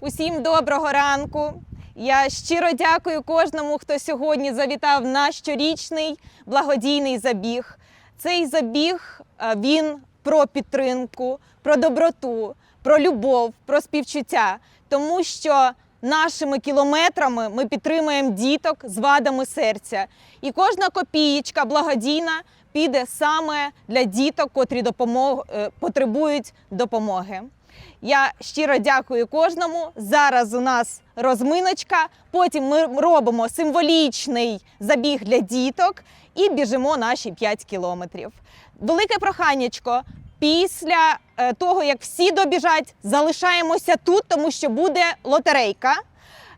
Усім доброго ранку. Я щиро дякую кожному, хто сьогодні завітав на щорічний благодійний забіг. Цей забіг е, він про підтримку, про доброту, про любов, про співчуття, тому що нашими кілометрами ми підтримуємо діток з вадами серця. І кожна копієчка благодійна піде саме для діток, котрі допомог... е, потребують допомоги. Я щиро дякую кожному. Зараз у нас розминочка. Потім ми робимо символічний забіг для діток і біжимо наші 5 кілометрів. Велике проханнячко. Після е, того, як всі добіжать, залишаємося тут, тому що буде лотерейка.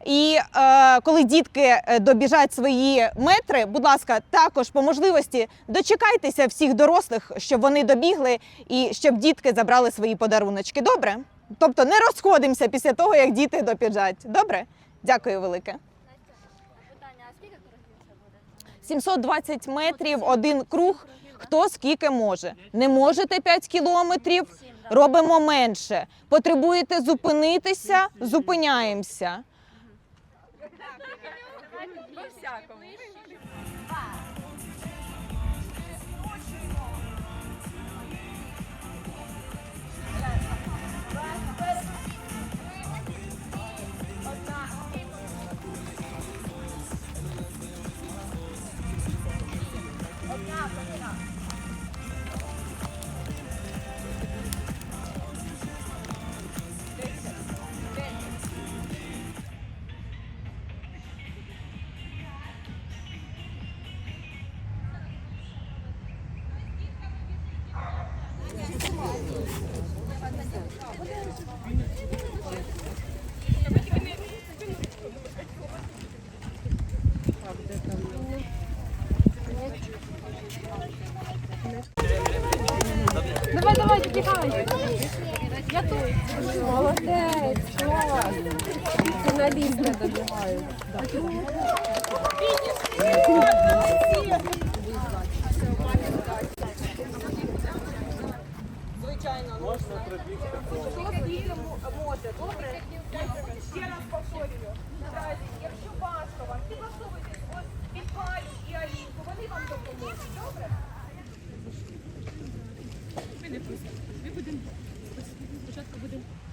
І е, коли дітки е, добіжать свої метри, будь ласка, також по можливості дочекайтеся всіх дорослих, щоб вони добігли і щоб дітки забрали свої подаруночки. Добре? Тобто не розходимося після того, як діти добіжать. Добре? Дякую велике. Питання, а скільки це буде? 720 метрів, один круг. Хто скільки може? Не можете 5 кілометрів, робимо менше. Потребуєте зупинитися, зупиняємося. Давай, давай, тікай. Я тут. Молодець, клас. Фіналісти добігають. Звичайно, можна? Ще раз повторюю. Якщо важко вам, підлаштовуйтесь ось під Калю і Алінку, вони вам допоможуть, добре? Да, да,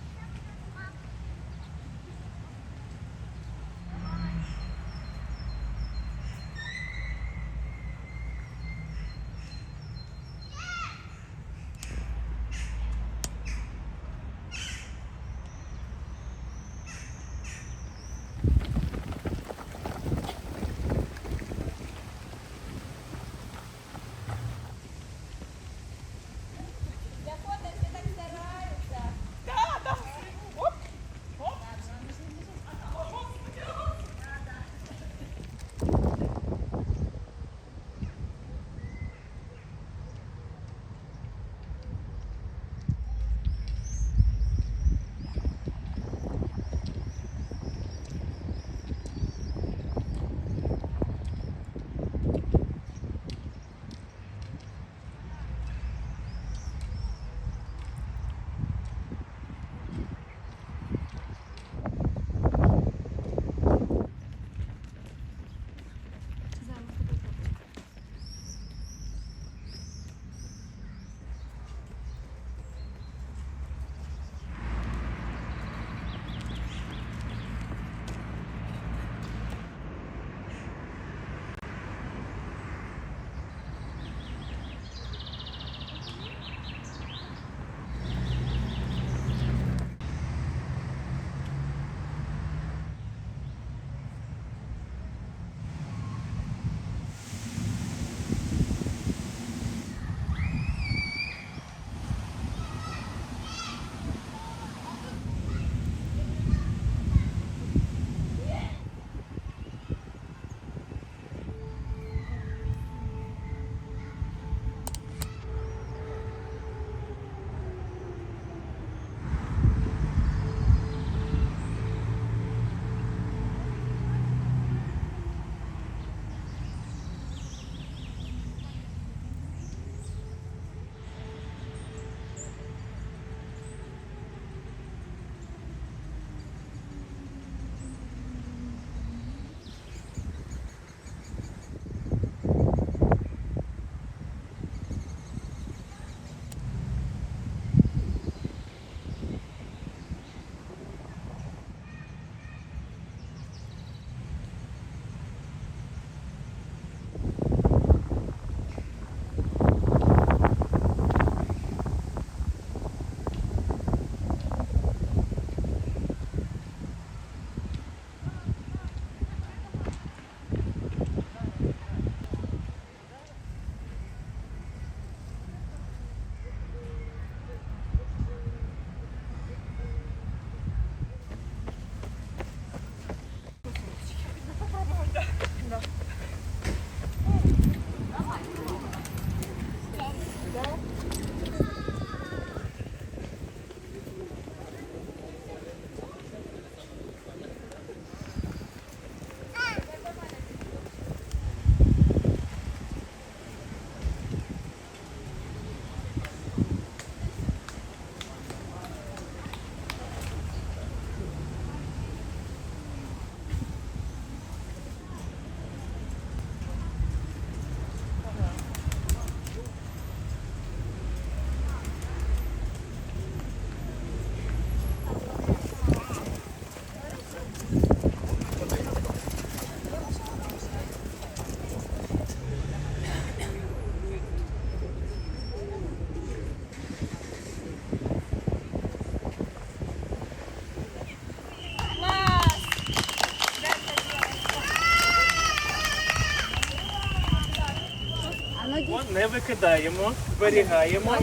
не викидаємо, зберігаємо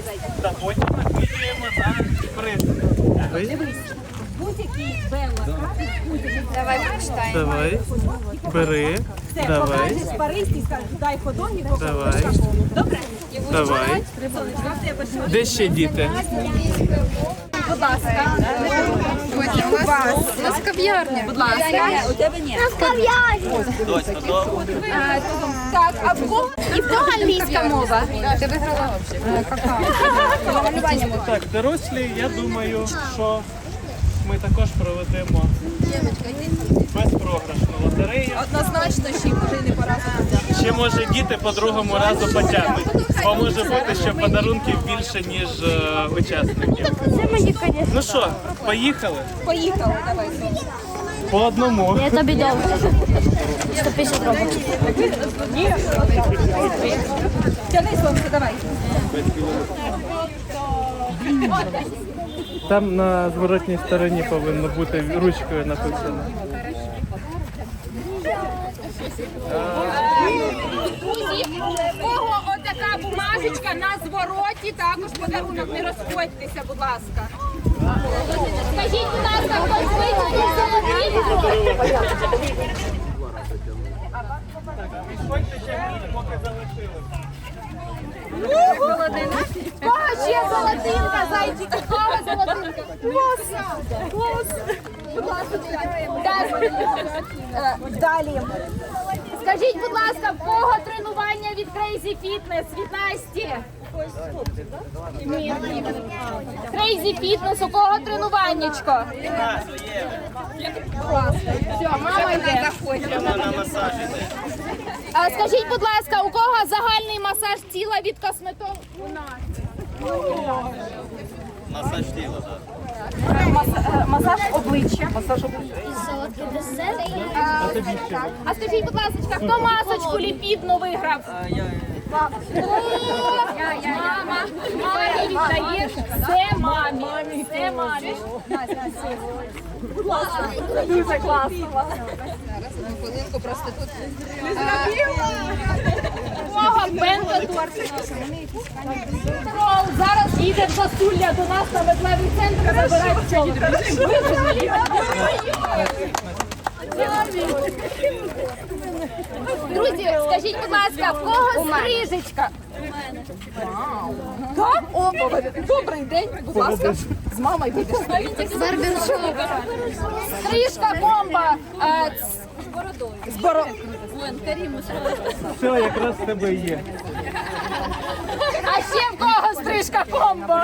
та потім накидуємо на приз. Давай. Почитаємо. Давай, бери, давай, Паризький скаже, дай ходоні, давай. Давай. Де ще діти? У нас кав'ярня. Будь ласка. У тебе ні. Так, а в кого? І в кого англійська мова? Ти виграла взагалі. Так, дорослі, я думаю, що ми також проведемо безпрограшну лотерею. Однозначно, ще може не пора. Ще може діти по другому разу потягнуть. Бо може бути, що подарунків більше, ніж е, учасників. Ну що, поїхали? Поїхали, давай. По одному. Я тобі дам. 150 років. Тяни сонце, давай. Там на зворотній стороні повинно бути ручкою написано. Друзі, кого отака бумажечка на звороті, також подарунок. Не розходьтеся, будь ласка. Скажіть, будь ласка, хтось золотий? Кого ще золотинка, зайчик? Кого золотинка? Клас! Клас! Будь ласка, далі. Скажіть, будь ласка, в кого тренування від Crazy Fitness? Від Насті? Crazy Fitness, у кого тренуваннячко? Все, мама йде. А скажіть, будь ласка, у кого загальний масаж тіла від косметолога? У нас. Масаж тіла, так. Масаж обличчя. Масаж обличчя. А, так. А скажіть, будь ласка, хто масочку ліпідну виграв? Мама. Мама. Мама віддаєш. Це мамі. Це мамі. Будь ласка. Дуже класно. Зараз Хвилинку просто тут. Кого бенто торт? Трол зараз їде в Засулля до нас на метлевий центр забирати пчолок. Друзі, скажіть, будь ласка, в кого стрижечка? Так? О, добрий день, будь ласка. З мамою підеш. Стрижка комба. е, З бородою. Все, якраз в тебе є. А ще в кого стрижка комбо?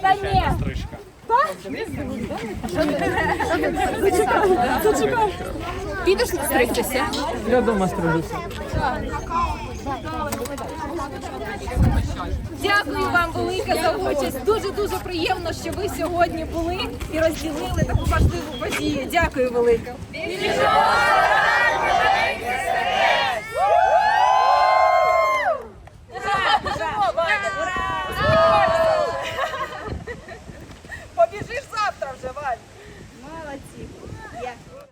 Та ні. Стрижка. Підеш стригтися? Я дома стрижуся. Дякую вам велике за участь. Дуже дуже приємно, що ви сьогодні були і розділили таку важливу подію. Дякую велике.